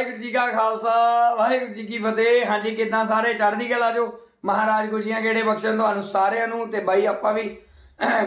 ਵਾਹਿਗੁਰੂ ਜੀ ਕਾ ਖਾਲਸਾ, ਵਾਹਿਗੁਰੂ ਜੀ ਕੀ ਫਤਿਹ। ਹਾਂਜੀ, ਕਿਦਾਂ ਸਾਰੇ? ਚੜ੍ਹਦੀ ਕਲਾ ਜੋ? ਮਹਾਰਾਜ ਖੁਸ਼ੀਆਂ ਕਿਹੜੇ ਬਖਸ਼ਣ ਤੁਹਾਨੂੰ ਸਾਰਿਆਂ ਨੂੰ? ਤੇ ਬਾਈ, ਆਪਾਂ ਵੀ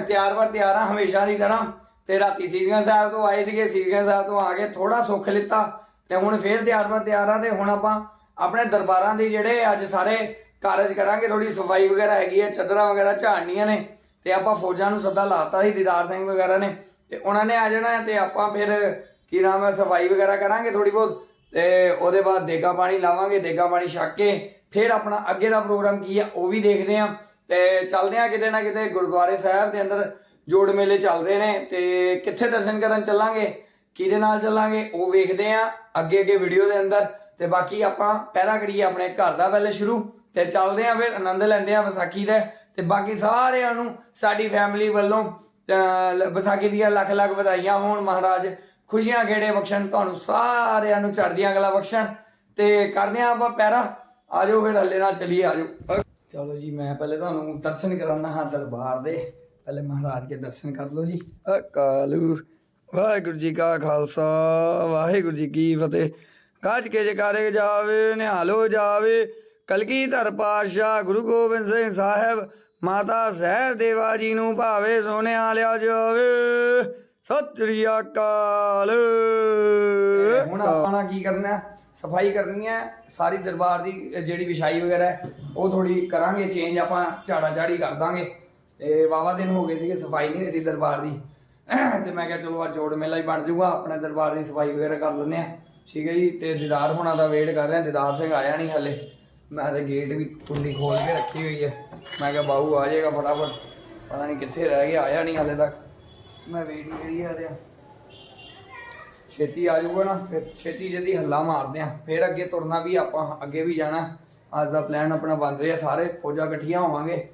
ਤਿਆਰ ਵਰ ਤਿਆਰ ਆ ਹਮੇਸ਼ਾ ਦੀ ਤਰ੍ਹਾਂ। ਤੇ ਰਾਤੀ ਸੀਰੀਆਂ ਸਾਹਿਬ ਤੋਂ ਆਏ ਸੀਗੇ, ਸੀਰੀਆਂ ਸਾਹਿਬ ਤੋਂ ਆ ਕੇ ਥੋੜਾ ਸੁੱਖ ਲਿੱਤਾ। ਤੇ ਹੁਣ ਫੇਰ ਤਿਆਰ ਵਰ ਤਿਆਰ ਆ ਤੇ ਹੁਣ ਆਪਾਂ ਆਪਣੇ ਦਰਬਾਰਾਂ ਦੇ ਜਿਹੜੇ ਅੱਜ ਸਾਰੇ ਕਾਰਜ ਕਰਾਂਗੇ। ਥੋੜੀ ਸਫ਼ਾਈ ਵਗੈਰਾ ਹੈਗੀ ਹੈ ਚੱਦਰਾਂ ਵਗੈਰਾ ਝਾੜਨੀਆਂ ਨੇ। ਤੇ ਆਪਾਂ ਫੌਜਾਂ ਨੂੰ ਸੱਦਾ ਲਾਤਾ ਸੀ, ਦੀਦਾਰ ਸਿੰਘ ਵਗੈਰਾ ਨੇ। ਤੇ ਉਹਨਾਂ ਨੇ ਆ ਜਾਣਾ ਤੇ ਆਪਾਂ ਫਿਰ ਕੀ ਨਾਮ ਹੈ, ਸਫ਼ਾਈ ਵਗੈਰਾ ਕਰਾਂਗੇ ਥੋੜੀ ਬਹੁਤ। ਤੇ ਉਹਦੇ ਬਾਅਦ ਦੇਗਾ ਪਾਣੀ ਲਾਵਾਂਗੇ ਦੇਗਾ ਪਾਣੀ ਛੱਕ ਕੇ ਫਿਰ ਆਪਣਾ ਅੱਗੇ ਦਾ ਪ੍ਰੋਗਰਾਮ ਕੀ ਹੈ ਉਹ ਵੀ ਦੇਖਦੇ ਆਂ। ਤੇ ਚੱਲਦੇ ਆਂ ਕਿਤੇ ਨਾ ਕਿਤੇ ਗੁਰਦੁਆਰੇ ਸਾਹਿਬ ਦੇ ਅੰਦਰ ਜੋੜ ਮੇਲੇ ਚੱਲ ਰਹੇ ਨੇ ਤੇ ਕਿੱਥੇ ਦਰਸ਼ਨ ਕਰਨ ਚੱਲਾਂਗੇ ਕਿਹਦੇ ਨਾਲ ਚੱਲਾਂਗੇ ਉਹ ਵੇਖਦੇ ਆਂ ਅੱਗੇ ਅੱਗੇ ਵੀਡੀਓ ਦੇ ਅੰਦਰ। ਤੇ ਬਾਕੀ ਆਪਾਂ ਪਹਿਰਾ ਕਰੀਏ ਆਪਣੇ ਘਰ ਦਾ ਪਹਿਲੇ ਸ਼ੁਰੂ। ਤੇ ਚੱਲਦੇ ਆਂ ਫਿਰ ਆਨੰਦ ਲੈਂਦੇ ਆਂ ਵਿਸਾਖੀ ਦਾ ਤੇ ਬਾਕੀ ਸਾਰਿਆਂ ਨੂੰ ਸਾਡੀ ਫੈਮਿਲੀ ਵੱਲੋਂ ਅਹ, ਵਿਸਾਖੀ ਦੀਆਂ ਲੱਖ ਲੱਖ ਵਧਾਈਆਂ ਹੋਣ ਮਹਾਰਾਜ। ਖੁਸ਼ੀਆਂ ਖੇੜੇ ਬਖਸ਼ਣ, ਤੁਹਾਨੂੰ ਸਾਰਿਆਂ ਨੂੰ ਚੜ੍ਹਦੀਆਂ ਕਲਾ ਬਖਸ਼ਣ ਤੇ ਕਰਦੇ ਆਂ ਆਪਾਂ ਪਹਿਰਾ ਆਜੋ ਫਿਰ ਹੱਲੇ ਨਾਲ ਚਲੀਏ, ਆਜੋ। ਚਲੋ ਜੀ, ਮੈਂ ਪਹਿਲੇ ਤੁਹਾਨੂੰ ਦਰਸ਼ਨ ਕਰਾਉਣਾ ਹਾਂ ਦਰਬਾਰ ਦੇ। ਪਹਿਲੇ ਮਹਾਰਾਜ ਕੇ ਦਰਸ਼ਨ ਕਰ ਲਓ ਜੀ। ਅਕਾਲੂ, ਵਾਹਿਗੁਰੂ ਜੀ ਕਾ ਖਾਲਸਾ, ਵਾਹਿਗੁਰੂ ਜੀ ਕੀ ਫਤਿਹ। ਕਾਜ ਕੇ ਜਕਾਰੇ ਜਾਵੇ, ਨਿਹਾਲੋ ਜਾਵੇ। ਕਲਗੀਧਰ ਪਾਤਸ਼ਾਹ, ਗੁਰੂ ਗੋਬਿੰਦ ਸਿੰਘ ਸਾਹਿਬ, ਮਾਤਾ ਸਹਿਬ ਦੇਵਾ ਜੀ ਨੂੰ ਭਾਵੇ ਸੋਨਿਆ ਲਿਆ ਜਾਵੇ। ਸਤਿ ਸ੍ਰੀ ਅਕਾਲ। ਹੁਣ ਆਪਾਂ ਨਾ ਕੀ ਕਰਨਾ ਸਫ਼ਾਈ ਕਰਨੀ ਹੈ। ਸਾਰੀ ਦਰਬਾਰ ਦੀ ਜਿਹੜੀ ਵਿਛਾਈ ਵਗੈਰਾ ਹੈ, ਉਹ ਥੋੜੀ ਕਰਾਂਗੇ ਚੇਂਜ ਆਪਾਂ ਝਾੜਾ ਝਾੜੀ ਕਰ ਦਾਂਗੇ। ਤੇ ਵਾਵਾ ਦਿਨ ਹੋ ਗਏ ਸੀਗੇ, ਸਫ਼ਾਈ ਨਹੀਂ ਹੋਈ ਸੀ ਦਰਬਾਰ ਦੀ। ਤੇ ਮੈਂ ਕਿਹਾ ਚਲੋ, ਅੱਜ ਜੋੜ ਮੇਲਾ ਹੀ ਬਣ ਜਾਊਗਾ, ਆਪਣੇ ਦਰਬਾਰ ਦੀ ਸਫ਼ਾਈ ਵਗੈਰਾ ਕਰ ਲੈਂਦੇ ਆ ਠੀਕ ਹੈ ਜੀ, ਤੇ ਦੀਦਾਰ ਹੋਣਾ ਦਾ ਵੇਟ ਕਰ ਰਹੇ ਹਾਂ ਦੀਦਾਰ ਸਿੰਘ ਆਇਆ ਨਹੀਂ ਹਲੇ। ਮੈਂ ਤੇ ਗੇਟ ਵੀ ਕੁੰਡੀ ਖੋਲ ਕੇ ਰੱਖੀ ਹੋਈ ਹੈ। ਮੈਂ ਕਿਹਾ ਬਾਹੂ ਆ ਜਾਏਗਾ ਫਟਾਫਟ। ਪਤਾ ਨਹੀਂ ਕਿੱਥੇ ਰਹਿ ਗਿਆ, ਆਇਆ ਨਹੀਂ ਹਲੇ ਤੱਕ। ਮੈਂ ਵੇਟ ਹੀ ਕਰੀ ਜਾ ਰਿਹਾ। ਛੇਤੀ ਆ ਜਾਊਗਾ ਨਾ, ਫਿਰ ਛੇਤੀ ਜਲਦੀ ਹੱਲਾ ਮਾਰਦੇ ਆ। ਫਿਰ ਅੱਗੇ ਤੁਰਨਾ ਵੀ ਆਪਾਂ, ਅੱਗੇ ਵੀ ਜਾਣਾ। ਅੱਜ ਦਾ ਪਲਾਨ ਆਪਣਾ ਬਣ ਰਿਹਾ ਸਾਰੇ, ਫੌਜਾਂ ਇਕੱਠੀਆਂ ਹੋਵਾਂਗੇ।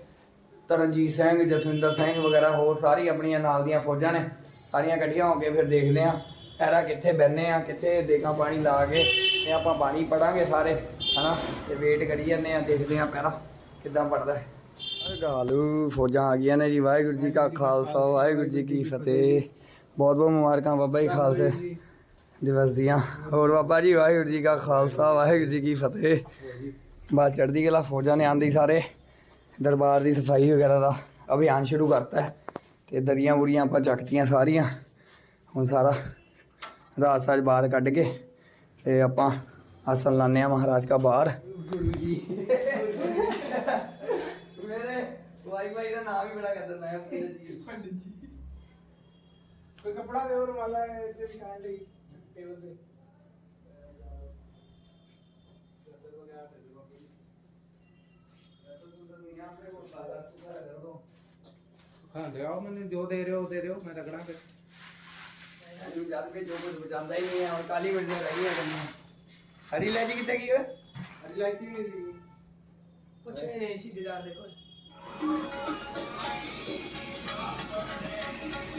ਤਰਨਜੀਤ ਸਿੰਘ, ਜਸਵਿੰਦਰ ਸਿੰਘ ਵਗੈਰਾ ਹੋਰ ਸਾਰੀ ਆਪਣੀਆਂ ਨਾਲ ਦੀਆਂ ਫੌਜਾਂ ਨੇ। ਸਾਰੀਆਂ ਇਕੱਠੀਆਂ ਹੋ ਕੇ ਫਿਰ ਦੇਖਦੇ ਆ ਐਰਾ ਕਿੱਥੇ ਬੈਨੇ ਆ, ਕਿੱਥੇ ਦੇਗਾ ਪਾਣੀ ਲਾ ਕੇ ਤੇ ਆਪਾਂ ਪਾਣੀ ਪੜਾਂਗੇ ਸਾਰੇ, ਹਨਾ? ਤੇ ਵੇਟ ਕਰੀ ਜਾਂਦੇ ਆ, ਦੇਖਦੇ ਆ ਪਹਿਰਾ ਕਿੱਦਾਂ ਪੜਦਾ। ਹੈ ਗਾਲੂ ਫੌਜਾਂ ਆ ਗਈਆਂ ਨੇ ਜੀ, ਵਾਹਿਗੁਰੂ ਜੀ ਕਾ ਖਾਲਸਾ, ਵਾਹਿਗੁਰੂ ਜੀ ਕੀ ਫਤਿਹ। ਬਹੁਤ ਬਹੁਤ ਮੁਬਾਰਕਾਂ ਬਾਬਾ ਜੀ ਖਾਲਸੇ ਦਿਵਸ ਦੀਆਂ ਹੋਰ ਬਾਬਾ ਜੀ, ਵਾਹਿਗੁਰੂ ਜੀ ਕਾ ਖਾਲਸਾ, ਵਾਹਿਗੁਰੂ ਜੀ ਕੀ ਫਤਿਹ। ਬਾਤ ਚੜ੍ਹਦੀ ਕਲਾ, ਫੌਜਾਂ ਨੇ ਆਂਦੀ ਸਾਰੇ, ਦਰਬਾਰ ਦੀ ਸਫ਼ਾਈ ਵਗੈਰਾ ਦਾ ਅਭਿਆਨ ਸ਼ੁਰੂ ਕਰਤਾ ਹੈ। ਤੇ ਦਰੀਆਂ ਬੁਰੀਆਂ ਆਪਾਂ ਚੱਕਤੀਆਂ ਸਾਰੀਆਂ, ਹੁਣ ਸਾਰਾ ਰਾਤ ਸਾਜ ਬਾਹਰ ਕੱਢ ਕੇ, ਤੇ ਆਪਾਂ ਆਸਨ ਲਾਣੇ ਆ ਮਹਾਰਾਜ ਕਾ ਬਾਹਰ। ਵਾਈਫਾਈ ਦਾ ਨਾਮ ਹੀ ਬੜਾ ਖਤਰਨਾਕ ਹੈ ਪੰਡਿਤ ਜੀ ਕੋਈ ਕਪੜਾ ਦੇ ਹੋਰ ਵਾਲਾ ਇੱਥੇ ਵਿਛਾਣ ਲਈ ਟੇਬਲ ਤੇ। ਹਾਂ ਦੇ ਆਓ ਮੈਨੂੰ ਜੋ ਦੇ ਰਹੇ ਹੋ ਦੇ ਰਹੇ ਹੋ ਮੈਂ ਰਗੜਾ ਫਿਰ। ਜੋ ਜਦ ਕੇ ਜੋ ਕੁਝ ਬਚਾਉਂਦਾ ਹੀ ਨਹੀਂ ਹੈ ਔਰ ਕਾਲੀ ਮਿਰਚ ਰਹਿ ਗਈਆਂ ਕੰਨਾਂ ਹਰੀ ਇਲਾਇਚੀ ਕਿੱਥੇ ਗਈ ਓਏ? ਹਰੀ ਨਹੀਂ ਸੀ ਕੁਛ ਵੀ ਨਹੀਂ ਸੀ ਦੀਦਾਰ ਦੇ ਕੋਲ। Thank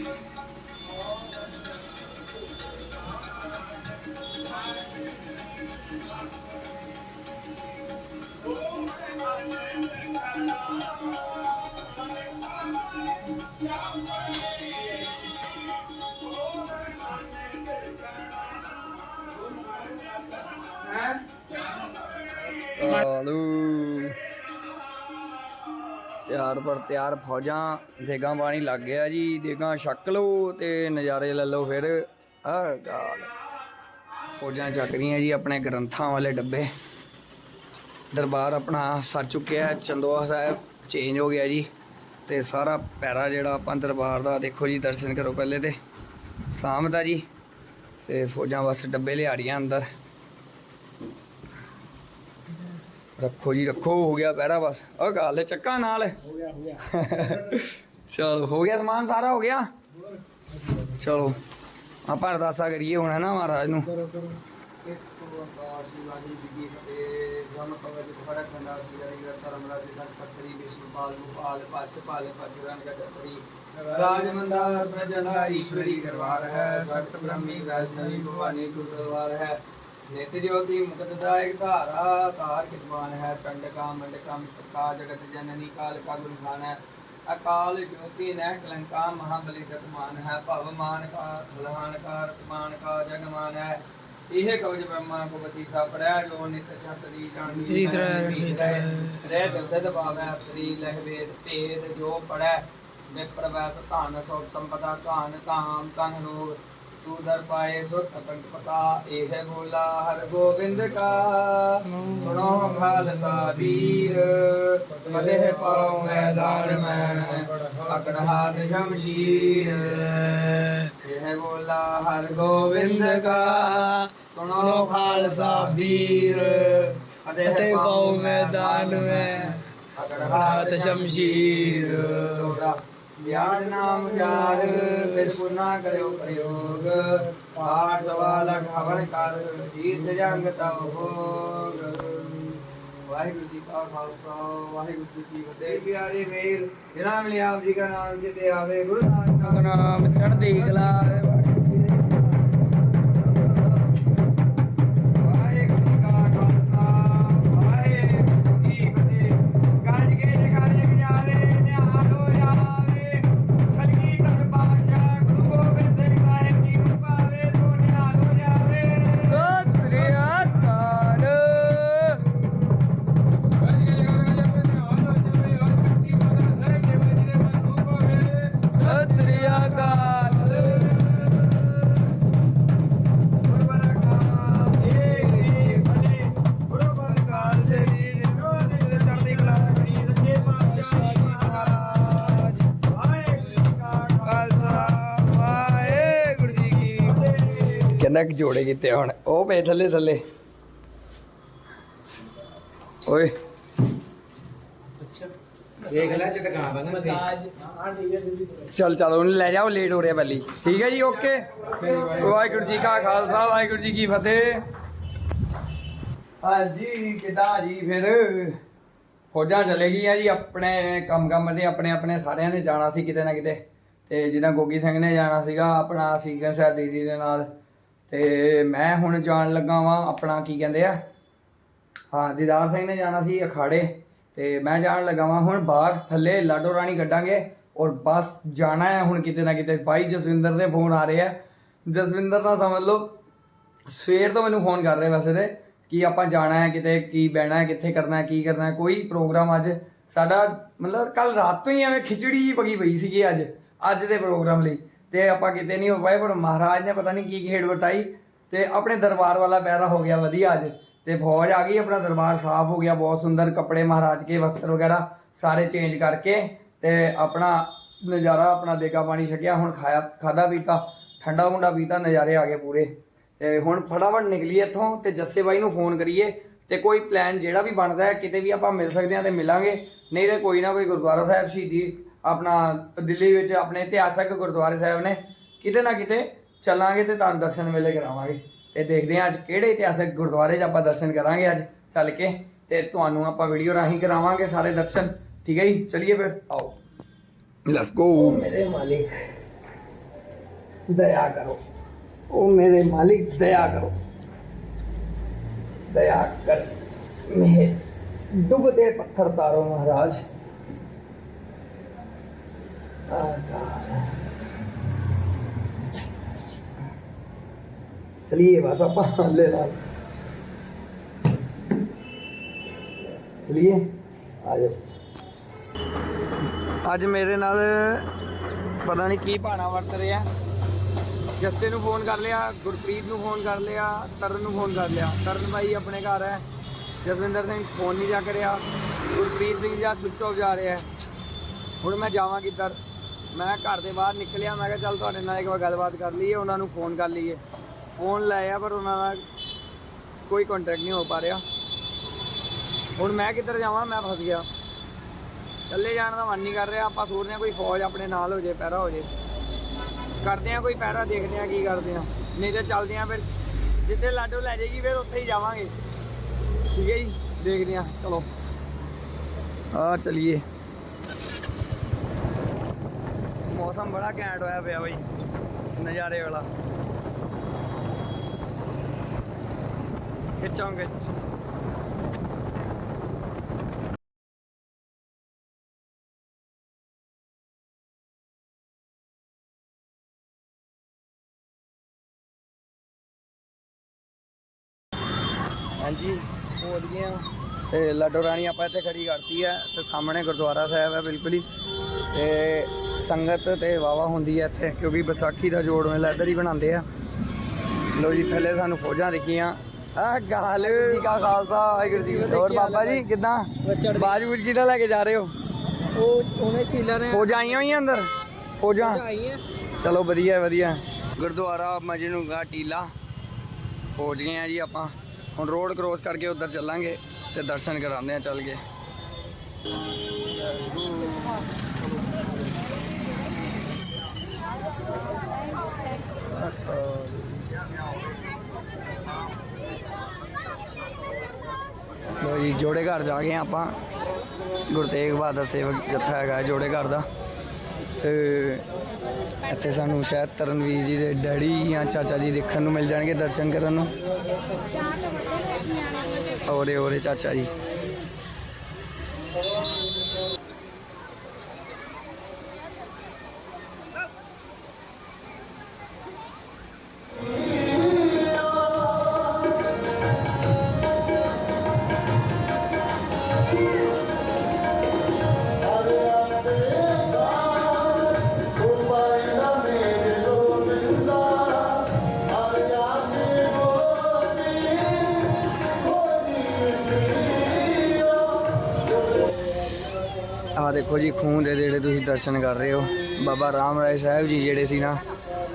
you. ਤਿਆਰ ਤਿਆਰ ਫੌਜਾਂ ਦੇਗਾਂ ਪਾਣੀ ਲੱਗ ਗਿਆ ਜੀ। ਦੇਗਾਂ ਛੱਕ ਲਓ ਤੇ ਨਜ਼ਾਰੇ ਲੈ ਲਓ ਫਿਰ। ਆ ਗਾਲ। ਫੌਜਾਂ ਚੱਕ ਰਹੀਆਂ ਜੀ ਆਪਣੇ ਗ੍ਰੰਥਾਂ ਵਾਲੇ ਡੱਬੇ। ਦਰਬਾਰ ਆਪਣਾ ਸਰ ਚੁੱਕਿਆ, ਚੰਦੋਆ ਸਾਹਿਬ ਚੇਂਜ ਹੋ ਗਿਆ ਜੀ। ਤੇ ਸਾਰਾ ਪੈਰਾ ਜਿਹੜਾ ਆਪਾਂ ਦਰਬਾਰ ਦਾ ਦੇਖੋ ਜੀ, ਦਰਸ਼ਨ ਕਰੋ ਪਹਿਲੇ ਤੇ। ਸਾਹਮਣਾ ਜੀ। ਤੇ ਫੌਜਾਂ ਬਸ ਡੱਬੇ ਲਿਆੜੀਆਂ ਅੰਦਰ। ਰੱਖੋ ਜੀ, ਰੱਖੋ, ਹੋ ਗਿਆ ਪਹਿਰਾ ਬਸ। ਉਹ ਗੱਲ ਚੱਕਾ ਨਾਲ। ਹੋ ਗਿਆ ਹੋ ਗਿਆ ਚਲੋ, ਹੋ ਗਿਆ ਸਮਾਨ ਸਾਰਾ, ਹੋ ਗਿਆ? ਚਲੋ, ਆਪਾਂ ਅਰਦਾਸਾ ਕਰੀਏ ਹੁਣ ਹੈ ਨਾ ਮਹਾਰਾਜ ਨੂੰ? ਕਰੋ ਕਰੋ। ਇੱਕ ਓੰਕਾਰ ਸ਼ਿਵਾਜੀ ਜੀ ਕੀ ਫਤਿਹ, ਬ੍ਰਹਮ ਕਵਚ ਖੜਕ ਖੰਡਾ ਸਿਰੀ ਧਰਮ ਰਾਜ ਤਖਤ ਸਤਰੀ ਵਿਸ਼ਵਪਾਲ ਗੋਪਾਲ ਪਛ ਪਾਲ ਪਛ ਰੰਗ ਗਤਰੀ ਰਾਜਮੰਦਾਰ ਪ੍ਰਜਨਾ ਈਸ਼ਵਰੀ ਦਰਬਾਰ ਹੈ ਸਖਤ ਬ੍ਰਹਮੀ, ਵੈਸ਼ਨਵੀ ਭਵਾਨੀ ਤੁਰ ਹੈ। ਨਿਤ ਜੋਤੀ ਮੁਕਤ ਦਾਇਕ ਧਾਰਾ ਤਾਰ ਕਿਰਪਾਨ ਹੈ ਚੰਡਕਾ ਮੰਡਕਾ ਮਿਤਕਾ ਜਗਤ ਜਨਨੀ ਕਾਲ ਕਾ ਖਾਨ ਹੈ ਅਕਾਲ ਜੋਤੀ ਨਹਿ ਕਲੰਕਾ ਮਹਾਬਲੀ ਤਤਮਾਨ ਹੈ ਭਵ ਮਾਨ ਕਾ ਫਲਹਾਨ ਕਾ ਰਤਮਾਨ ਕਾ ਜਗਮਾਨ ਹੈ। ਇਹ ਕਵਜ ਬ੍ਰਹਮਾ ਕੋ ਬਤੀ ਸਾ ਪੜਿਆ ਜੋ ਨਿਤ ਜਾਣੀ ਇਸੀ ਤਰ੍ਹਾਂ ਰਣਜੀਤ ਰਹਿ ਦਸਿਤ ਪਾਵੈ ਤਰੀ ਲਹਿ ਵੇਦ ਤੇਦ ਜੋ ਪੜੈ ਵਿਪਰ ਵੈਸ ਧਨ ਸੋ ਸੰਪਦਾ ਧਨ ਕਾਮ ਤਨ ਰੋਗ ਸੂਦਰ ਪਾਏ ਸੁਤ ਪੰਕ ਪਤਾ ਇਹ ਬੋਲਾ ਹਰ ਗੋਬਿੰਦ ਕਾ। ਸੁਣੋ ਖਾਲਸਾ ਵੀਰ ਮਦਹ ਪਾਉ ਮੈਦਾਨ ਮੈਂ ਪਕੜ ਹਾਥ ਸ਼ਮਸ਼ੀਰ। ਇਹ ਬੋਲਾ ਹਰ ਗੋਬਿੰਦ ਕਾ। ਸੁਣੋ ਖਾਲਸਾ ਵੀਰ ਫਤਿਹ ਪਾਉ ਮੈਦਾਨ ਮੈਂ ਪਕੜ ਹਾਥ ਸ਼ਮਸ਼ੀਰ। ਵਿਆਜ ਨਾਮ ਚਾਰ ਫਿਰ ਪੁਨਾ ਕਰਿਓ ਪ੍ਰਯੋਗ। ਪਾਠ ਸਵਾਲ, ਖਬਰ ਕਰ ਜੀਤ ਜੰਗ ਤਵ ਭੋਗ। ਵਾਹਿਗੁਰੂ ਜੀ ਕਾ ਖਾਲਸਾ, ਵਾਹਿਗੁਰੂ ਜੀ ਕੀ ਫਤਿਹ। ਪਿਆਰੇ ਮੇਰ ਜਨਾਬ ਲਈ ਆਪ ਜੀ ਦਾ ਨਾਮ ਜਿਤੇ ਆਵੇ, ਗੁਰੂ ਨਾਨਕ ਦਾ। ਨਾਮ ਚੜ੍ਹਦੀ ਕਲਾ। ਕਹਿੰਦਾ ਕਿ ਜੋੜੇ ਕੀਤੇ ਹੁਣ। ਉਹ ਪਏ ਥੱਲੇ ਥੱਲੇ। ਓਏ। ਦੇਖ ਲੈ ਸਿੱਧ ਕਹਾਂ ਬੰਗਾ ਮਸਾਜ। ਹਾਂ ਠੀਕ ਹੈ ਜੀ ਚੱਲ ਚੱਲ ਉਹਨੂੰ ਲੈ ਜਾਓ ਲੇਟ ਹੋ ਰਿਹਾ ਪਹਿਲੀ। ਠੀਕ ਹੈ ਜੀ ਓਕੇ? ਵਾਹਿਗੁਰੂ ਜੀ ਕਾ ਖਾਲਸਾ ਵਾਹਿਗੁਰੂ ਜੀ ਕੀ ਫਤਿਹ। ਹਾਂਜੀ ਕਿਦਾਂ ਜੀ ਫਿਰ? ਫੌਜਾਂ ਚਲੇ ਗਈਆਂ ਜੀ ਆਪਣੇ ਕੰਮ ਕੰਮ ਤੇ ਆਪਣੇ ਆਪਣੇ ਸਾਰਿਆਂ ਨੇ ਜਾਣਾ ਸੀ ਕਿਤੇ ਨਾ ਕਿਤੇ। ਤੇ ਜਿੱਦਾਂ ਗੋਗੀ ਸਿੰਘ ਨੇ ਜਾਣਾ ਸੀਗਾ ਆਪਣਾ ਸੀਗਨ ਸਾਹਿਬ ਦੀਦੀ ਦੇ ਨਾਲ। ਤੇ ਮੈਂ ਹੁਣ ਜਾਣ ਲੱਗਾ ਵਾਂ ਆਪਣਾ ਕੀ ਕਹਿੰਦੇ ਆ? ਹਾਂ, ਦੀਦਾਰ ਸਿੰਘ ਨੇ ਜਾਣਾ ਸੀ ਅਖਾੜੇ ਤੇ ਮੈਂ ਜਾਣ ਲੱਗਾ ਵਾਂ ਹੁਣ ਬਾਹਰ, ਥੱਲੇ ਲਾਡੋ ਰਾਣੀ ਕੱਢਾਂਗੇ ਔਰ ਬਸ ਜਾਣਾ ਹੈ ਹੁਣ ਕਿਤੇ ਨਾ ਕਿਤੇ। ਭਾਈ ਜਸਵਿੰਦਰ ਦੇ ਫੋਨ ਆ ਰਹੇ ਆ। ਜਸਵਿੰਦਰ ਦਾ ਸਮਝ ਲਓ, ਸਵੇਰ ਤੋਂ ਮੈਨੂੰ ਫੋਨ ਕਰ ਰਹੇ ਵੈਸੇ ਤੇ ਕਿ ਆਪਾਂ ਜਾਣਾ ਹੈ ਕਿਤੇ, ਕੀ ਬਹਿਣਾ ਹੈ, ਕਿੱਥੇ ਕਰਨਾ ਹੈ, ਕੀ ਕਰਨਾ ਹੈ। ਕੋਈ ਪ੍ਰੋਗਰਾਮ ਅੱਜ ਸਾਡਾ ਮਤਲਬ ਕੱਲ ਰਾਤ ਤੋਂ ਹੀ ਐਵੇਂ ਖਿਚੜੀ ਜੀ ਪਗੀ ਪਈ ਸੀਗੀ ਅੱਜ ਅੱਜ ਦੇ ਪ੍ਰੋਗਰਾਮ ਲਈ। ਤੇ ਆਪਾਂ ਕਿਤੇ ਨਹੀਂ ਹੋ ਪਾਏ, ਪਰ ਮਹਾਰਾਜ ਨੇ ਪਤਾ ਨਹੀਂ ਕੀ ਖੇਡ ਵਟਾਈ ਤੇ ਆਪਣੇ ਦਰਬਾਰ ਵਾਲਾ ਪੈਰਾ ਹੋ ਗਿਆ ਵਧੀਆ ਅੱਜ। ਤੇ ਫੌਜ ਆ ਗਈ, ਆਪਣਾ ਦਰਬਾਰ ਸਾਫ਼ ਹੋ ਗਿਆ, ਬਹੁਤ ਸੁੰਦਰ ਕੱਪੜੇ ਮਹਾਰਾਜ ਕੇ, ਵਸਤਰ ਵਗੈਰਾ ਸਾਰੇ ਚੇਂਜ ਕਰਕੇ ਤੇ ਆਪਣਾ ਨਜ਼ਾਰਾ, ਆਪਣਾ ਦੇਗਾ ਪਾਣੀ ਛਕਿਆ, ਹੁਣ ਖਾਇਆ ਖਾਦਾ ਪੀਤਾ, ਠੰਡਾ ਮੁੰਡਾ ਪੀਤਾ, ਨਜ਼ਾਰੇ ਆ ਗਏ ਪੂਰੇ। ਤੇ ਹੁਣ ਫਟਾਫਟ ਨਿਕਲੀਏ ਇੱਥੋਂ ਤੇ ਜੱਸੇ ਬਾਈ ਨੂੰ ਫੋਨ ਕਰੀਏ ਤੇ ਕੋਈ ਪਲਾਨ ਜਿਹੜਾ ਵੀ ਬਣਦਾ ਹੈ, ਕਿਤੇ ਵੀ ਆਪਾਂ ਮਿਲ ਸਕਦੇ ਹਾਂ ਤੇ ਮਿਲਾਂਗੇ। ਨਹੀਂ ਤੇ ਕੋਈ ਨਾ ਕੋਈ ਗੁਰਦੁਆਰਾ ਸਾਹਿਬ ਸ਼ਹੀਦੀ ਆਪਣਾ ਦਿੱਲੀ ਵਿੱਚ ਆਪਣੇ ਇਤਿਹਾਸਕ ਗੁਰਦੁਆਰੇ ਸਾਹਿਬ ਨੇ ਕਿਤੇ ਨਾ ਕਿਤੇ ਚੱਲਾਂਗੇ ਤੇ ਤੁਹਾਨੂੰ ਦਰਸ਼ਨ ਮੇਲੇ ਕਰਾਵਾਂਗੇ ਤੇ ਦੇਖਦੇ ਹਾਂ ਅੱਜ ਕਿਹੜੇ ਇਤਿਹਾਸਕ ਗੁਰਦੁਆਰੇ 'ਚ ਆਪਾਂ ਦਰਸ਼ਨ ਕਰਾਂਗੇ ਅੱਜ ਚੱਲ ਕੇ ਤੇ ਤੁਹਾਨੂੰ ਆਪਾਂ ਵੀਡੀਓ ਰਾਹੀਂ ਕਰਾਵਾਂਗੇ ਸਾਰੇ ਦਰਸ਼ਨ ਠੀਕ ਹੈ ਜੀ? ਚਲਿਏ ਫਿਰ ਆਓ। ਲੈਟਸ ਗੋ ਮੇਰੇ ਮਾਲਿਕ ਦਇਆ ਕਰੋ। ਉਹ ਮੇਰੇ ਮਾਲਿਕ ਦਇਆ ਕਰੋ। ਦਇਆ ਕਰ ਮਿਹਰ ਡੁੱਬਦੇ ਪੱਥਰ ਤਾਰੋ ਮਹਾਰਾਜ। चलिए बस आप ले ला चलिए आ जाओ ਅੱਜ ਮੇਰੇ ਨਾਲ ਪਤਾ ਨਹੀਂ ਕੀ ਭਾਣਾ ਵਰਤ ਰਿਹਾ ਜੱਸੇ ਨੂੰ ਫੋਨ ਕਰ ਲਿਆ ਗੁਰਪ੍ਰੀਤ ਨੂੰ ਫੋਨ ਕਰ ਲਿਆ ਤਰਨ ਨੂੰ ਫੋਨ ਕਰ ਲਿਆ ਤਰਨ ਭਾਈ ਆਪਣੇ ਘਰ ਹੈ ਜਸਵਿੰਦਰ ਸਿੰਘ ਫੋਨ ਨਹੀਂ ਜਾ ਕਰਿਆ ਗੁਰਪ੍ਰੀਤ ਸਿੰਘ ਜਾਂ ਸੁੱਚ ਆਫ ਜਾ ਰਿਹਾ ਹੈ ਹੁਣ ਮੈਂ ਜਾਵਾਂ ਕਿੱਧਰ ਮੈਂ ਘਰ ਦੇ ਬਾਹਰ ਨਿਕਲਿਆ, ਮੈਂ ਕਿਹਾ ਚੱਲ ਤੁਹਾਡੇ ਨਾਲ ਇੱਕ ਵਾਰ ਗੱਲਬਾਤ ਕਰ ਲਈਏ, ਉਹਨਾਂ ਨੂੰ ਫੋਨ ਕਰ ਲਈਏ। ਫੋਨ ਲਾਇਆ ਪਰ ਉਹਨਾਂ ਦਾ ਕੋਈ ਕੰਟੈਕਟ ਨਹੀਂ ਹੋ ਪਾ ਰਿਹਾ। ਹੁਣ ਮੈਂ ਕਿੱਧਰ ਜਾਵਾਂ? ਮੈਂ ਫਸ ਗਿਆ। ਇਕੱਲੇ ਜਾਣ ਦਾ ਮਨ ਨਹੀਂ ਕਰ ਰਿਹਾ। ਆਪਾਂ ਸੋਚਦੇ ਹਾਂ ਕੋਈ ਫੌਜ ਆਪਣੇ ਨਾਲ ਹੋ ਜੇ, ਪੈਰਾ ਹੋ ਜੇ। ਕਰਦੇ ਆ ਕੋਈ ਪੈਰਾ, ਦੇਖਦੇ ਆ ਕੀ ਕਰਦੇ ਆ ਨਹੀਂ ਤੇ ਚੱਲਦੇ ਆ ਫਿਰ। ਜਿੱਥੇ ਲਾਡੋ ਲੈ ਜਾਏਗੀ, ਫਿਰ ਉੱਥੇ ਹੀ ਜਾਵਾਂਗੇ। ਠੀਕ ਹੈ ਜੀ? ਦੇਖਦੇ ਆ ਚਲੋ। ਆ ਚਲਿਏ। ਮੌਸਮ ਬੜਾ ਘੈਂਟ ਹੋਇਆ ਪਿਆ ਬਈ ਨਜ਼ਾਰੇ ਵਾਲਾ। ਖਿੱਚਾਂਗੇ। ਹਾਂਜੀ ਪਹੁੰਚ ਗਏ ਆ। ਤੇ ਲਾਡੋ ਰਾਣੀ ਆਪਾਂ ਇੱਥੇ ਖੜੀ ਕਰਤੀ ਹੈ ਤੇ ਸਾਹਮਣੇ ਗੁਰਦੁਆਰਾ ਸਾਹਿਬ ਹੈ ਬਿਲਕੁਲ ਹੀ। ਤੇ ਸੰਗਤ ਤੇ ਵਾਵਾ ਹੁੰਦੀ ਹੈ ਇੱਥੇ ਕਿਉਂਕਿ ਵਿਸਾਖੀ ਦਾ ਜੋੜ ਮੇਲਾ ਇੱਧਰ ਹੀ ਬਣਾਉਂਦੇ ਆ। ਲੋ ਜੀ ਥੱਲੇ ਸਾਨੂੰ ਫੌਜਾਂ ਦਿਖੀਆਂ। ਆ ਗਾਲ। ਜੀ ਕਾ ਖਾਲਸਾ ਵਾਹਿਗੁਰੂ ਜੀ। ਹੋਰ ਬਾਬਾ ਜੀ ਕਿਦਾਂ? ਬਾਜ ਬੂਜ ਕਿਹਦਾ ਲੈ ਕੇ ਜਾ ਰਹੇ ਹੋ? ਉਹ ਉਹਨੇ ਚੀਲਾ ਨੇ ਫੌਜਾਂ ਆਈਆਂ ਹੋਈਆਂ ਅੰਦਰ? ਫੌਜਾਂ? ਚਲੋ ਵਧੀਆ ਵਧੀਆ। ਗੁਰਦੁਆਰਾ ਮਜਨੂ ਗਾ ਟੀਲਾ। ਪਹੁੰਚ ਗਏ ਆ ਜੀ ਆਪਾਂ। ਹੁਣ ਰੋਡ ਕ੍ਰੋਸ ਕਰਕੇ ਉੱਧਰ ਚੱਲਾਂਗੇ। ਤੇ ਦਰਸ਼ਨ ਕਰਾਉਂਦੇ ਆ ਚੱਲ ਕੇ। ਲੋ ਜੀ, ਜੋੜੇ ਘਰ ਜਾ ਗਏ ਆ ਆਪਾਂ। ਗੁਰੂ ਤੇਗ ਬਹਾਦਰ ਸੇਵਕ ਜੱਥਾ ਹੈਗਾ ਹੈ ਜੋੜੇ ਘਰ ਦਾ। ਤੇ ਇੱਥੇ ਸਾਨੂੰ ਸ਼ਾਇਦ ਤਰਨਵੀਰ ਜੀ ਦੇ ਡੈਡੀ ਜਾਂ ਚਾਚਾ ਜੀ ਦੇਖਣ ਨੂੰ ਮਿਲ ਜਾਣਗੇ ਦਰਸ਼ਨ ਕਰਨ ਨੂੰ। ਔਰੇ ਔਰੇ ਚਾਚਾ ਜੀ। ਦੇਖੋ ਜੀ, ਖੂਨ ਦੇ ਜਿਹੜੇ ਤੁਸੀਂ ਦਰਸ਼ਨ ਕਰ ਰਹੇ ਹੋ। ਬਾਬਾ ਰਾਮ ਰਾਏ ਸਾਹਿਬ ਜੀ ਜਿਹੜੇ ਸੀ ਨਾ,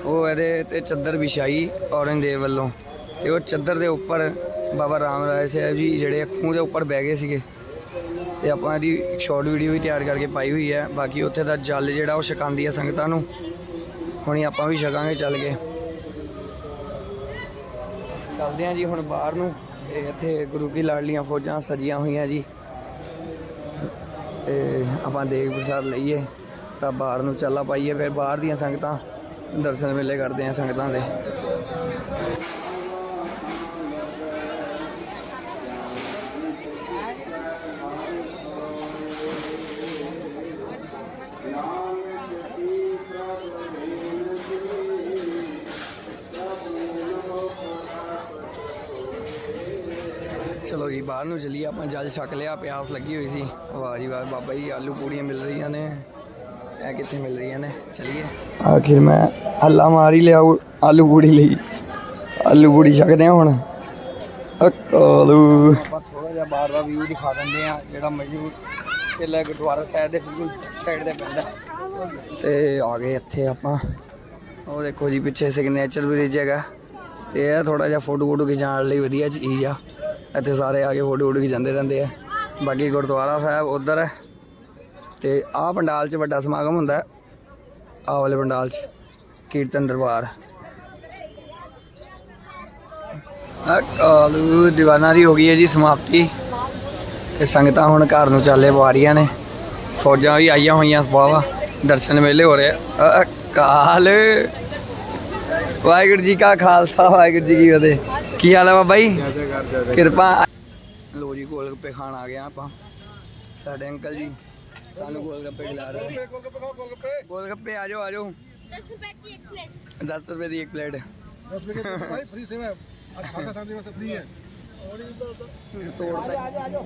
ਉਹ ਇਹਦੇ ਤੇ ਚੱਦਰ ਵਿਛਾਈ ਔਰੰਗਜ਼ੇਬ ਵੱਲੋਂ। ਤੇ ਉਹ ਚੱਦਰ ਦੇ ਉੱਪਰ ਬਾਬਾ ਰਾਮ ਰਾਏ ਸਾਹਿਬ ਜੀ ਜਿਹੜੇ ਖੂਹ ਦੇ ਉੱਪਰ ਬਹਿ ਗਏ ਸੀਗੇ। ਤੇ ਆਪਾਂ ਇਹਦੀ ਇੱਕ ਸ਼ਾਰਟ ਵੀਡੀਓ ਵੀ ਤਿਆਰ ਕਰਕੇ ਪਾਈ ਹੋਈ ਹੈ। ਬਾਕੀ ਉੱਥੇ ਦਾ ਜਲ ਜਿਹੜਾ, ਉਹ ਛਕਾਉਂਦੀ ਹੈ ਸੰਗਤਾਂ ਨੂੰ। ਹੁਣੀ ਆਪਾਂ ਵੀ ਛਕਾਂਗੇ, ਚੱਲ ਕੇ। ਚੱਲਦੇ ਹਾਂ ਜੀ ਹੁਣ ਬਾਹਰ ਨੂੰ। ਇੱਥੇ ਗੁਰੂ ਕੀ ਲਾਡਲੀਆਂ ਫੌਜਾਂ ਸਜੀਆਂ ਹੋਈਆਂ ਜੀ। ਤੇ ਆਪਾਂ ਦੇਗ ਪ੍ਰਸਾਦ ਲਈਏ, ਤਾਂ ਬਾਹਰ ਨੂੰ ਚੱਲਾ ਪਾਈਏ, ਫਿਰ ਬਾਹਰ ਦੀਆਂ ਸੰਗਤਾਂ ਦਰਸ਼ਨ ਮੇਲੇ ਕਰਦੇ ਆ ਸੰਗਤਾਂ ਦੇ। ਚਲੋ ਬਾਹਰ ਨੂੰ ਚੱਲੀਏ ਆਪਾਂ ਜਲ ਛਕ ਲਿਆ ਪਿਆਸ ਲੱਗੀ ਹੋਈ ਸੀ। ਵਾਹ ਜੀ ਵਾਹ ਬਾਬਾ ਜੀ ਆਲੂ ਪੂੜੀਆਂ ਮਿਲ ਰਹੀਆਂ ਨੇ। ਇਹ ਕਿੱਥੇ ਮਿਲ ਰਹੀਆਂ ਨੇ? ਚਲਿਏ। ਆਖਿਰ ਮੈਂ ਹੱਲਾ ਮਾਰ ਹੀ ਲਿਆ ਆਲੂ ਪੂੜੀ ਲਈ। ਆਲੂ ਪੂੜੀ ਛਕਦੇ ਆ ਹੁਣ। ਅਕਾਲੂ। ਆਪਾਂ ਥੋੜਾ ਜਿਹਾ ਬਾਹਰ ਦਾ ਵਿਊ ਦਿਖਾ ਦਿੰਦੇ ਆ ਜਿਹੜਾ ਮਜੂਰ ਕਿਲਾ ਗੁਰਦੁਆਰਾ ਸਾਹਿਬ ਦੇ ਬਿਲਕੁਲ ਸਾਈਡ ਤੇ ਪੈਂਦਾ। ਤੇ ਆ ਗਏ ਇੱਥੇ ਆਪਾਂ। ਉਹ ਦੇਖੋ ਜੀ ਪਿੱਛੇ ਸਿਗਨੇਚਰ ਬ੍ਰਿਜ ਹੈਗਾ ਤੇ ਇਹ ਥੋੜਾ ਜਿਹਾ ਫੋਟੋ ਫੋਟੋ ਖਿਚਾਉਣ ਲਈ ਵਧੀਆ ਚੀਜ਼ ਆ। ਇੱਥੇ ਸਾਰੇ ਆ ਕੇ ਫੋਟੋ ਫੋਟੋ ਖਿਚਾਉਂਦੇ ਰਹਿੰਦੇ ਆ। ਬਾਕੀ ਗੁਰਦੁਆਰਾ ਸਾਹਿਬ ਉਧਰ ਹੈ। ਤੇ ਆਹ ਪੰਡਾਲ 'ਚ ਵੱਡਾ ਸਮਾਗਮ ਹੁੰਦਾ ਹੈ। ਆਹ ਵਾਲੇ ਪੰਡਾਲ 'ਚ ਕੀਰਤਨ ਦਰਬਾਰ। ਅਕਾਲੂ ਦੀਵਾਨਾ ਦੀ ਹੋ ਗਈ ਹੈ ਜੀ ਸਮਾਪਤੀ। ਤੇ ਸੰਗਤਾਂ ਹੁਣ ਘਰ ਨੂੰ ਚੱਲੇ ਵਾਰੀਆਂ ਨੇ। ਫੌਜਾਂ ਵੀ ਆਈਆਂ ਹੋਈਆਂ ਵਾਹਵਾ। ਦਰਸ਼ਨ ਮੇਲੇ ਹੋ ਰਹੇ ਆ। ਅਕਾਲ ਵਾਹਿਗੁਰੂ ਜੀ ਕਾ ਖਾਲਸਾ, ਵਾਹਿਗੁਰੂ ਜੀ ਕੀ ਫਤਿਹ। ਕੀ ਹਾਲ ਹੈ ਬਾਬਾ ਜੀ ਕਿਰਪਾ ਲੋ ਜੀ ਗੋਲ ਗੱਪੇ ਖਾਣ ਆ ਗਏ ਆਪਾਂ ਸਾਡੇ ਅੰਕਲ ਜੀ ਸਾਨੂੰ ਗੋਲ ਗੱਪੇ ਖਿਲਾ ਰਹੇ ਗੋਲ ਗੱਪੇ ਆ ਜਾਓ ਆ ਜਾਓ 10 ਰੁਪਏ ਦੀ ਇੱਕ ਪਲੇਟ 10 ਰੁਪਏ ਦੀ ਇੱਕ ਪਲੇਟ 10 ਰੁਪਏ ਦੀ ਭਾਈ ਫ੍ਰੀ ਸੇਵਾ ਹੈ ਅੱਜ ਖਾਸਾ ਸਾਹਮਣੇ ਵਾਸਤੇ ਫ੍ਰੀ ਹੈ ਤੋੜਦਾ ਆ ਜਾਓ ਆ ਜਾਓ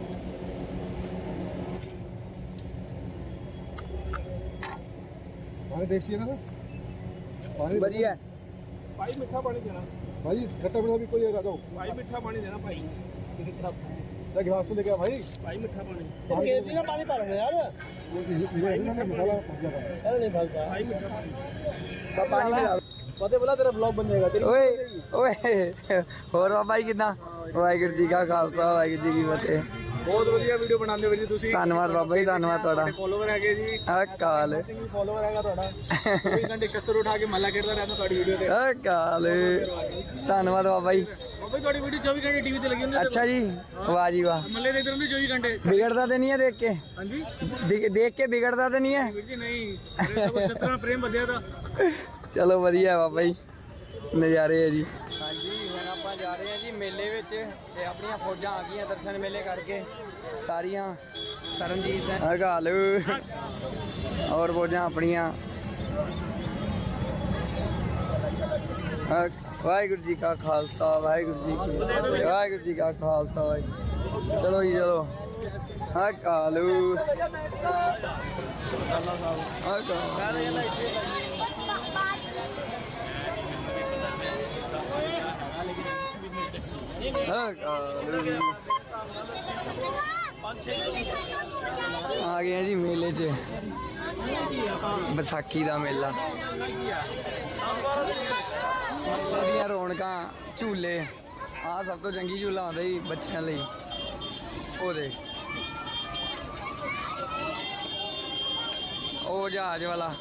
ਪਾਣੀ ਦੇਖ ਸੀ ਨਾ ਤਾਂ ਵਧੀਆ ਭਾਈ ਮਿੱਠਾ ਪਾਣੀ ਦੇਣਾ भाई खट्टा मीठा भी कोई है जाओ भाई मीठा पानी देना भाई ले गिलास तो लेके भाई भाई मीठा पानी केजी तो ना पानी पा रहे यार ये ये ना मसाला फंस जाता है अरे नहीं भाई भाई मीठा पानी पानी में डाल पते बोला तेरा ब्लॉग बन जाएगा तेरी ओए ओए और बाबा भाई कितना वाहिगुरु जी का खालसा वाहिगुरु जी की फतेह ਬਹੁਤ ਵਧੀਆ ਵੀਡੀਓ ਬਣਾਉਂਦੇ ਹੋ ਜੀ ਤੁਸੀਂ। ਧੰਨਵਾਦ ਬਾਬਾ ਜੀ ਧੰਨਵਾਦ ਤੁਹਾਡਾ। ਫੋਲੋਵਰ ਹੈਗੇ ਜੀ। ਸਿੰਘ ਵੀ ਫੋਲੋਵਰ ਹੈਗਾ ਤੁਹਾਡਾ। 24 ਘੰਟੇ ਸ਼ਸਤਰ ਉਠਾ ਕੇ ਮੱਲਾ ਖੇਡਦਾ ਰਹਿੰਦਾ ਤੁਹਾਡੀ ਵੀਡੀਓ ਤੇ। ਅਕਾਲ ਧੰਨਵਾਦ ਬਾਬਾ ਜੀ। ਬਾਬਾ ਜੀ, ਤੁਹਾਡੀ ਵੀਡੀਓ 24 ਘੰਟੇ ਟੀਵੀ ਤੇ ਲੱਗੀ ਹੁੰਦੀ ਹੈ ਅੱਛਾ ਜੀ। ਵਾਹ ਜੀ ਵਾਹ। ਮੱਲੇ ਦੇ ਇਧਰ ਹੁੰਦੀ 24 ਘੰਟੇ। ਵਿਗੜਦਾ ਤੇ ਨਹੀਂ ਹੈ ਦੇਖ ਕੇ? ਹਾਂਜੀ। ਦੇਖ- ਕੇ ਵਿਗੜਦਾ ਤੇ ਨਹੀਂ ਹੈ? ਵੀਰ ਜੀ ਨਹੀਂ। ਸਤਰਾ ਪ੍ਰੇਮ ਵਧਿਆ ਦਾ ਚਲੋ ਵਧੀਆ ਬਾਬਾ ਜੀ। ਨਜ਼ਾਰੇ ਹੈ ਜੀ। ਹਾਂਜੀ। ਜਾ ਰਹੇ ਹਾਂ ਜੀ ਮੇਲੇ ਵਿੱਚ ਤੇ ਆਪਣੀਆਂ ਫੌਜਾਂ ਆ ਗਈਆਂ ਦਰਸ਼ਨ ਮੇਲੇ ਕਰਕੇ। ਸਾਰੀਆਂ ਤਰਨਜੀਤ ਸਿੰਘ ਹਗਾਲ ਔਰ ਫੌਜਾਂ ਆਪਣੀਆਂ। ਵਾਹਿਗੁਰੂ ਜੀ ਕਾ ਖਾਲਸਾ, ਵਾਹਿਗੁਰੂ ਜੀ ਕੀ ਵਾਹਿਗੁਰੂ ਜੀ ਕਾ ਖਾਲਸਾ, ਵਾਹਿਗੁਰੂ ਚਲੋ ਜੀ, ਚਲੋ। ਹਾਂ ਕਾਲੂ ਆ ਗਏ ਆ ਜੀ ਮੇਲੇ 'ਚ। ਵਿਸਾਖੀ ਦਾ ਮੇਲਾ। ਬੜੀਆਂ ਰੌਣਕਾਂ, ਝੂਲੇ। ਆ ਸਭ ਤੋਂ ਚੰਗੀ ਝੂਲਾ ਆਉਂਦਾ ਜੀ ਬੱਚਿਆਂ ਲਈ। ਉਹਦੇ ਉਹ ਜਹਾਜ਼ ਵਾਲਾ।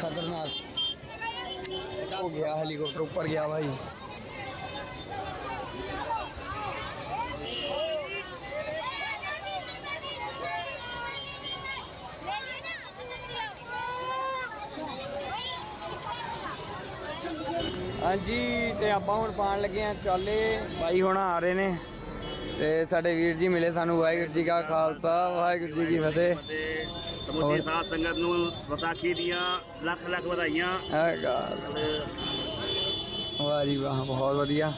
ਖਤਰਨਾਕ। ਹੋ ਗਿਆ ਹੈਲੀਕਾਪਟਰ ਉੱਪਰ ਗਿਆ ਭਾਈ ਹਾਂਜੀ ਤੇ ਆਪਾਂ ਹੁਣ ਪਾਣ ਲੱਗੇ ਆ ਚਾਲੇ। ਬਾਈ ਹੁਣ ਆ ਰਹੇ ਨੇ। ਤੇ ਸਾਡੇ ਵੀਰ ਜੀ ਮਿਲੇ ਸਾਨੂੰ ਵਾਹਿਗੁਰੂ ਜੀ ਕਾ ਖਾਲਸਾ ਵਾਹਿਗੁਰੂ ਜੀ ਕੀ ਫਤਿਹ। ਸਮੁੱਚੀ ਸਾਧ ਸੰਗਤ ਨੂੰ ਵਿਸਾਖੀ ਦੀਆਂ ਲੱਖ ਲੱਖ ਵਧਾਈਆਂ। ਹੈਗਾ ਵਾਹ ਜੀ ਵਾਹ ਬਹੁਤ ਵਧੀਆ।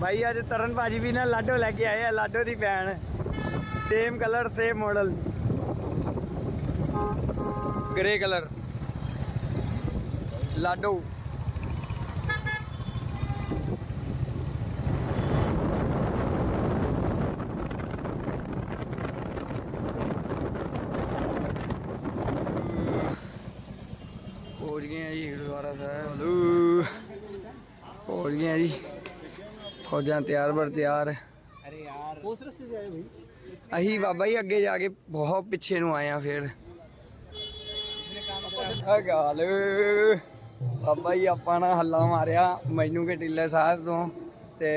ਭਾਈ ਅੱਜ ਤਰਨ ਭਾਜੀ ਵੀ ਨਾ ਲਾਡੋ ਲੈ ਕੇ ਆਏ ਆ ਲਾਡੋ ਦੀ ਭੈਣ। Same colour same model grey colour. Lado. Ji ਫੌਜਾਂ ਤਿਆਰ ਵਰ ਤਿਆਰ। ਅਰੇ ਯਾਰ। ਉਸ ਰਸਤੇ ਤੇ ਭਾਈ ਅਹੀ ਬਾਬਾ ਜੀ ਅੱਗੇ ਜਾ ਕੇ ਬਹੁਤ ਪਿੱਛੇ ਨੂੰ ਆਏ ਆ ਫੇਰ। ਆ ਗਾਲ ਬਾਬਾ ਜੀ, ਆਪਾਂ ਨਾ ਹੱਲਾ ਮਾਰਿਆ, ਮੈਨੂੰ ਕੇ ਟਿੱਲੇ ਸਾਹਿਬ ਤੋਂ ਤੇ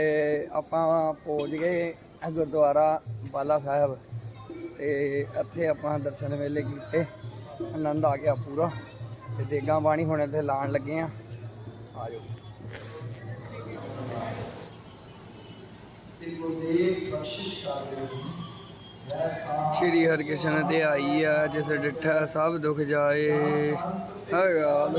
ਆਪਾਂ ਪਹੁੰਚ ਗਏ ਗੁਰਦੁਆਰਾ ਬਾਲਾ ਸਾਹਿਬ ਤੇ ਇੱਥੇ ਆਪਾਂ ਦਰਸ਼ਨ ਵੇਲੇ ਕੀਤੇ, ਆਨੰਦ ਆ ਗਿਆ ਪੂਰਾ ਤੇ ਦੇਗਾਂ ਪਾਣੀ ਹੁਣ ਇੱਥੇ ਲਾਣ ਲੱਗੇ ਆ। ਆ ਜਾਓ। ਸ਼੍ਰੀ ਹਰਿਕ੍ਰਿਸ਼ਨ ਤੇ ਆਈ ਆ ਜਿਸ ਡਿਠਾ ਸਭ ਦੁੱਖ ਜਾਏ। ਹਗਾਲ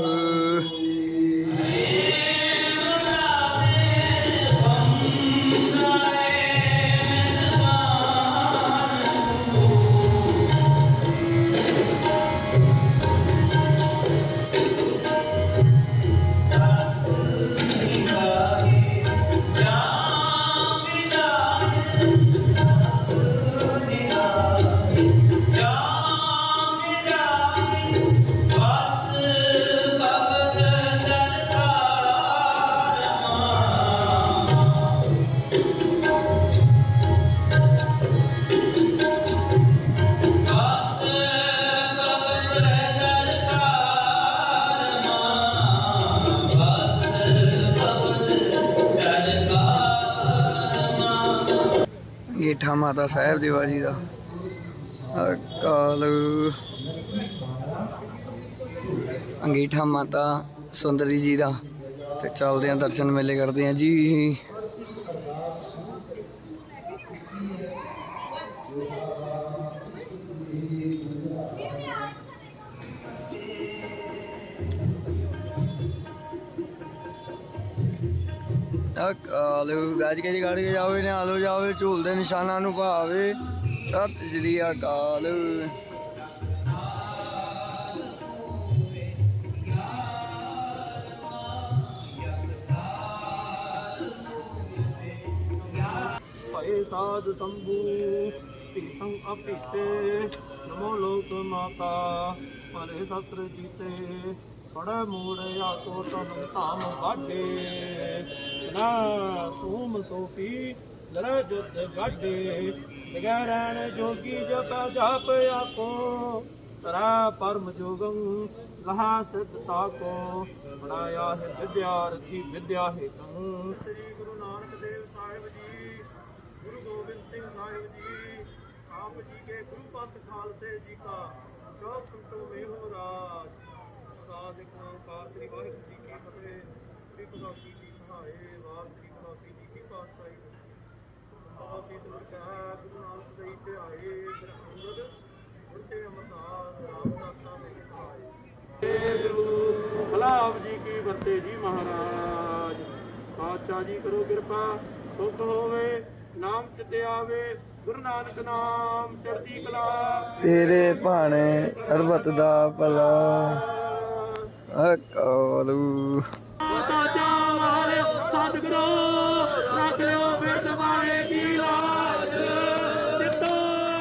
ਗੇਠਾ ਮਾਤਾ ਸਾਹਿਬ ਦੇਵਾ ਜੀ ਦਾ। ਅਕਾਲ। ਅੰਗੀਠਾ ਮਾਤਾ ਸੁੰਦਰੀ ਜੀ ਦਾ। ਤੇ ਚੱਲਦੇ ਆਂ ਦਰਸ਼ਨ ਮੇਲੇ ਕਰਦੇ ਆਂ ਜੀ। ਅਕਾਲ ਗੱਜ ਕੇ ਗੜ ਕੇ ਜਾਵੇ ਨੇ ਆਲੋ ਜਾਵੇ ਝੂਲਦੇ ਨਿਸ਼ਾਨਾਂ ਨੂੰ ਭਾਵੇ। ਸਤਿ ਸ੍ਰੀ ਅਕਾਲ। ਭਏ ਸਾਧ ਸੰਭੂ ਤੀਰਥੰ ਅਪਿਤੇ ਨਮੋ ਲੋਕ ਮਾਤਾ ਪਰੇ ਸਤਰ ਜੀਤੇ। ਬੜਾ ਮੂੜੇ ਆਕੋ ਤਨ ਧਾਮ ਵਾਢੇ। ਨਾ ਸੂਮ ਸੋਫੀ ਲੜ ਜੁਤ ਗਾਡੇ ਨਿਗਹਿ ਰਹਿਣ ਜੋਗੀ ਜਪ ਜਪ ਆਕੋ ਤਰਾ ਪਰਮ ਜੋਗੰ ਲਹਾ ਸਿਧ ਤਾਕੋ। ਬਣਾਇਆ ਹੈ ਵਿਦਿਆਰਥੀ ਵਿਦਿਆ ਹੇਤੰ ਸ੍ਰੀ ਗੁਰੂ ਨਾਨਕ ਦੇਵ ਸਾਹਿਬ ਜੀ, ਗੁਰੂ ਗੋਬਿੰਦ ਸਿੰਘ ਸਾਹਿਬ ਜੀ, ਆਪ ਜੀ ਕੇ ਗੁਰੂ ਪੰਥ ਖਾਲਸੇ ਜੀ का ਸ਼ੋਭ ਸੰਤੋ ਮੇ ਹੋ ਰਾਜ। ਸਾਧ ਇੱਕ ਓੰਕਾਰ ਸ੍ਰੀ ਵਾਹਿਗੁਰੂ ਜੀ ਕੀ ਫਤਿਹ। ਸ੍ਰੀ ਭਗਵਤੀ ਜੀ ਸਹਾਏ ਵਾਰ ਸ੍ਰੀ ਭਗਵਤੀ ਜੀ ਕੀ ਪਾਤਸ਼ਾਹੀ ਭਗਵਤੀ ਸਰਕਾਰ ਗੁਰੂ ਨਾਨਕ ਦੇਵ ਤੇ ਆਏ ਗੁਰੂ ਅੰਗਦ ਗੁਰਤੇ ਅਮਰਦਾਸ ਰਾਮਦਾਸ ਗੁਲਾਬ ਜੀ ਕੀ ਫਤਿਹ ਜੀ ਮਹਾਰਾਜ। ਪਾਤਸ਼ਾਹ ਜੀ ਕਰੋ ਕਿਰਪਾ ਸੁਖ ਹੋਵੇ ਨਾਮ ਚਿਤੇ ਆਵੇ ਗੁਰੂ ਨਾਨਕ ਨਾਮ ਚੜ੍ਹਦੀ ਕਲਾ। ਤੇਰੇ ਭਾਣੇ ਸਰਬਤ ਦਾ ਭਲਾ। ਅਕਾਲੂ ਸਾਜਾ ਵਾਲੇ ਸਤਿਗੁਰੂ ਰੱਖ ਲਿਓ ਬਿਰਦ ਵਾਲੇ ਕੀ ਲਾਜ ਚਿੱਤੋ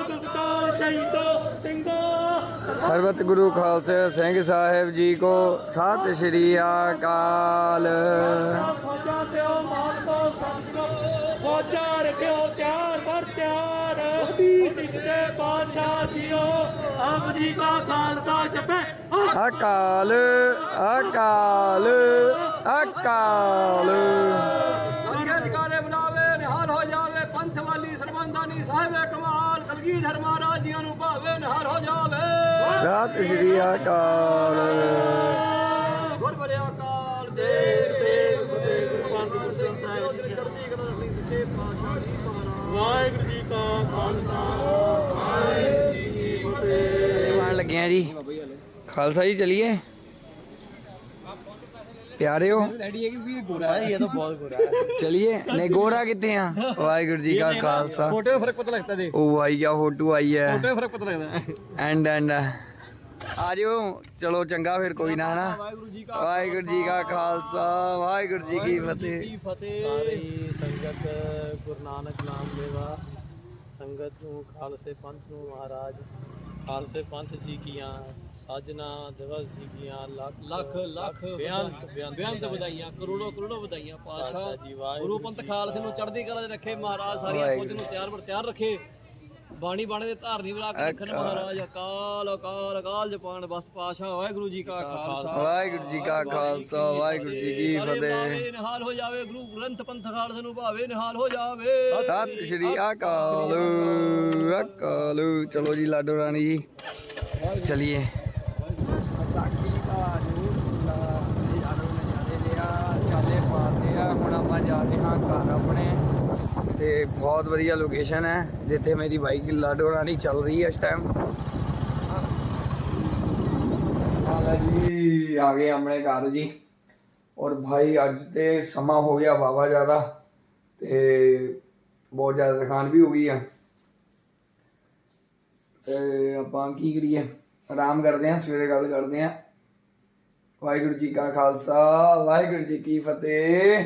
ਗੁਪਤੋ ਸ਼ਹੀਦੋ ਸਿੰਘੋ ਸਰਬਤ ਗੁਰੂ ਖਾਲਸੇ ਸਿੰਘ ਸਾਹਿਬ ਜੀ ਕੋ ਸਤਿ ਸ਼੍ਰੀ ਅਕਾਲ। ਫੌਜਾਂ ਤੇ ਉਹ ਮਾਲ ਕੋ ਸਤਿਗੁਰੂ ਫੌਜਾਂ ਰੱਖਿਓ ਤਿਆਰ। ਬਰ ਤਿਆਰ ਸਿੱਖਦੇ ਬਾਦਸ਼ਾਹ ਜੀਓ। ਆਪ ਜੀ ਕਾ ਖਾਲਸਾ ਜਪੇ। ਅਕਾਲ ਅਕਾਲ ਅਕਾਲ। ਵਧੀਆ ਜਗਾਰੇ ਬੁਲਾਵੇ ਨਿਹਾਲ ਹੋ ਜਾਵੇ ਪੰਥ ਵਾਲੀ ਸਰਬੰਧਾਨੀ ਸਾਹਿਬੇ ਕਮਾਲ ਕਲਗੀਧਰ ਮਹਾਰਾਜ ਜੀਆਂ ਨੂੰ ਭਾਵੇ ਨਿਹਾਲ ਹੋ ਜਾਵੇ। ਸ਼੍ਰੀ ਅਕਾਲ। ਗੁਰ ਬੜੇ ਅਕਾਲ ਦੇਵ ਦੇਵ ਗੁਰੂ ਗੁਰੂ ਸਿੰਘ ਸਾਹਿਬ। ਜੀ ਚੜ੍ਹਦੀ ਕਲਾ ਰੱਖਣੀ ਸੱਚੇ ਪਾਤਸ਼ਾਹ ਜੀ ਮਹਾਰਾਜ ਵਾਹਿਗੁਰੂ ਜੀ ਕਾ ਖਾਲਸਾ। ਵਾਹਿਗੁਰੂ। ਖਾਲਸਾ ਜੀ ਚਲਿਏ ਪਿਆਰੇ ਹੋ रेडी है कि भी गोरा है ये तो बहुत गोरा है ਚਲਿਏ ਨਹੀਂ ਗੋਰਾ ਕਿੱਥੇ ਆ ਵਾਹਿਗੁਰੂ ਜੀ ਕਾ ਖਾਲਸਾ फोटो में फर्क पता लगता है देख ਉਹ ਆਈ ਗਿਆ ਫੋਟੋ ਆਈ ਹੈ फोटो में फर्क पता लगता है ਐਂਡ ਐਂਡ ਆ ਜਿਓ ਚਲੋ ਚੰਗਾ ਫਿਰ ਕੋਈ ਨਾ ਨਾ वाहिगुरु जी ਵਾਹਿਗੁਰੂ ਜੀ ਕਾ ਖਾਲਸਾ ਵਾਹਿਗੁਰੂ ਜੀ ਕੀ ਫਤਿਹ की फतेह ਸਾਰੀ ਸੰਗਤ ਗੁਰੂ ਨਾਨਕ ਨਾਮ ਲੈਵਾ ਸੰਗਤ ਨੂੰ ਖਾਲਸੇ ਪੰਥ ਨੂੰ ਮਹਾਰਾਜ ਖਾਲਸੇ ਪੰਥ ਜੀ ਕੀਆਂ ਸਾਜਨਾ ਦਿਵਸ ਜੀ ਕੀਆਂ ਲੱਖ ਲੱਖ ਲੱਖ ਬੇਅੰਤ ਬੇਅੰਤ ਬੇਅੰਤ ਵਧਾਈਆਂ ਕਰੋੜੋ ਕਰੋੜੋ ਵਧਾਈਆਂ ਪਾਤਸ਼ਾਹ ਗੁਰੂ ਪੰਥ ਖਾਲਸੇ ਨੂੰ ਚੜ੍ਹਦੀ ਕਲਾ 'ਚ ਰੱਖੇ ਮਹਾਰਾਜ ਸਾਰੀਆਂ। ਫੌਜ ਨੂੰ ਤਿਆਰ ਬਰ ਤਿਆਰ ਰੱਖੇ। ਬਾਣੀ ਬਾਣੇ ਦੇ ਧਾਰਨੀ ਬਣਾ ਕੇ ਰੱਖਣ। ਮਹਾਰਾਜ ਅਕਾਲ ਅਕਾਲ ਅਕਾਲ ਜਪਾਨ ਬਸ ਪਾਤਸ਼ਾਹ ਵਾਹਿਗੁਰੂ ਜੀ ਕਾ ਖਾਲਸਾ। ਵਾਹਿਗੁਰੂ ਜੀ ਕਾ ਖਾਲਸਾ ਵਾਹਿਗੁਰੂ ਜੀ ਕੀ ਫਤਿਹ। ਨਿਹਾਲ ਹੋ ਜਾਵੇ ਗੁਰੂ ਗ੍ਰੰਥ ਪੰਥ ਖਾਲਸੇ ਨੂੰ ਭਾਵੇ ਨਿਹਾਲ ਹੋ ਜਾਵੇ। ਸਤਿ ਸ਼੍ਰੀ ਅਕਾਲ ਅਕਾਲ। ਚਲੋ ਜੀ ਲਾਡੋ ਰਾਣੀ ਜੀ ਚਲਿਏ। ਸਾਕੀ ਬਾਜੂ ਲਾਡੋ ਨਜ਼ਾਰੇ ਲਿਆ ਚਾਲੇ ਪਾਤੇ ਆ ਹੁਣ ਆਪਾਂ ਜਾ ਰਹੇ ਹਾਂ ਘਰ ਆਪਣੇ। ਤੇ ਬਹੁਤ ਵਧੀਆ ਲੋਕੇਸ਼ਨ ਹੈ, ਜਿੱਥੇ ਮੇਰੀ ਬਾਈਕ ਲਾਡੋ ਰਾਣੀ ਚੱਲ ਰਹੀ ਹੈ ਇਸ ਟਾਈਮ ਹਾਲਾ ਜੀ, ਆ ਗਏ ਆਪਣੇ ਘਰ ਜੀ। ਔਰ ਭਾਈ ਅੱਜ ਤੇ ਸਮਾਂ ਹੋ ਗਿਆ ਵਾਵਾ ਜ਼ਿਆਦਾ, ਤੇ ਬਹੁਤ ਜ਼ਿਆਦਾ ਥਕਾਨ ਵੀ ਹੋ ਗਈ ਆ। ਤੇ ਆਪਾਂ ਕੀ ਕਰੀਏ? ਆਰਾਮ ਕਰਦੇ ਹਾਂ, ਸਵੇਰੇ ਗੱਲ ਕਰਦੇ ਹਾਂ। ਵਾਹਿਗੁਰੂ ਜੀ ਕਾ ਖਾਲਸਾ, ਵਾਹਿਗੁਰੂ ਜੀ ਕੀ ਫਤਿਹ।